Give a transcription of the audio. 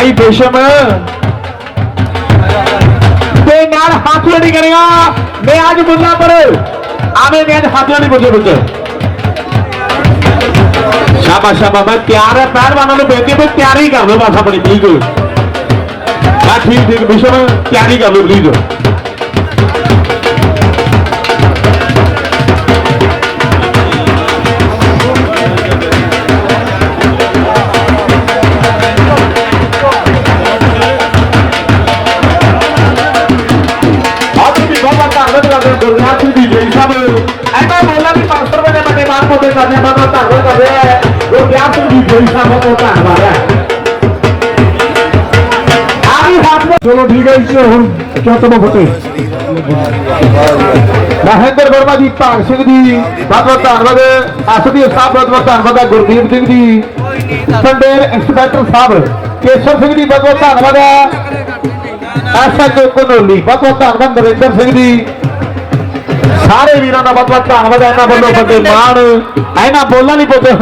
ਭਾਈ ਬੇਸ਼ਮ ਤੇ ਨਾਲ ਹੱਥ ਨਹੀਂ ਕਰੇਗਾ। ਮੈਂ ਅੱਜ ਮੁੱਲਾ ਪਰ ਆਵੇਂ ਮੈਂ ਅੱਜ ਹੱਥ ਨਹੀਂ ਬੁੱਝੇ ਬੁੱਝੇ ਸ਼ਾਬਾਸ਼ ਸ਼ਾਬਾਸ਼। ਮੈਂ ਤਿਆਰ ਹੈ ਪਹਿਲਵਾਨਾਂ ਨੂੰ ਬੇਨਤੀ ਹੈ ਵੀ ਤਿਆਰੀ ਕਰ ਲਓ ਬਸ ਆਪਣੀ ਠੀਕ ਬਾ ਠੀਕ ਠੀਕ ਬਿਸ਼ਮ ਤਿਆਰੀ ਕਰ ਲਓ ਪਲੀਜ਼ ਆਪ ਧੰਨਵਾਦ ਕਰਦੇ ਗੁਰਨਾਥ ਸਿੰਘ ਜੀ ਜੀ ਸਾਹਿਬ। ਐਨਾ ਬੋਲਾ ਵੀ 500 ਰੁਪਏ ਦੇ ਬੰਦੇ ਮਾਰ ਪੋਤੇ ਕਰਦੇ ਆ ਬਹੁਤ ਧੰਨਵਾਦ ਕਰਦੇ ਆ। ਗੁਰਨਾਥ ਸਿੰਘ ਜੀ ਜੀ ਸਾਹਿਬ ਬਹੁਤ ਧੰਨਵਾਦ ਹੈ। ਚਲੋ ਠੀਕ ਹੈ ਜੀ, ਹੁਣ ਚੌਥਾ ਫਤੇ ਮਹਿੰਦਰ ਵਰਮਾ ਜੀ ਭਾਗ ਸਿੰਘ ਜੀ, ਬਹੁਤ ਬਹੁਤ ਧੰਨਵਾਦ। ਅਸਦੀ ਸਾਹਿਬ, ਬਹੁਤ ਬਹੁਤ ਧੰਨਵਾਦ। ਹੈ ਗੁਰਦੀਪ ਸਿੰਘ ਜੀ ਸੰਡੇਰ ਇੰਸਪੈਕਟਰ ਸਾਹਿਬ ਕੇਸ਼ਵ ਸਿੰਘ ਜੀ, ਬਹੁਤ ਬਹੁਤ ਧੰਨਵਾਦ। ਹੈ ਐਸਐਚਓ ਕੋਨੋਲੀ ਬਹੁਤ ਬਹੁਤ ਧੰਨਵਾਦ ਨਰਿੰਦਰ ਸਿੰਘ ਜੀ। ਸਾਰੇ ਵੀਰਾਂ ਦਾ ਬਹੁਤ ਬਹੁਤ ਧੰਨਵਾਦ। ਇਹਨਾਂ ਵੱਲੋਂ ਵੱਡੇ ਮਾਣ। ਇਹਨਾਂ ਬੋਲਾਂ ਨਹੀਂ ਪੁੱਤੇ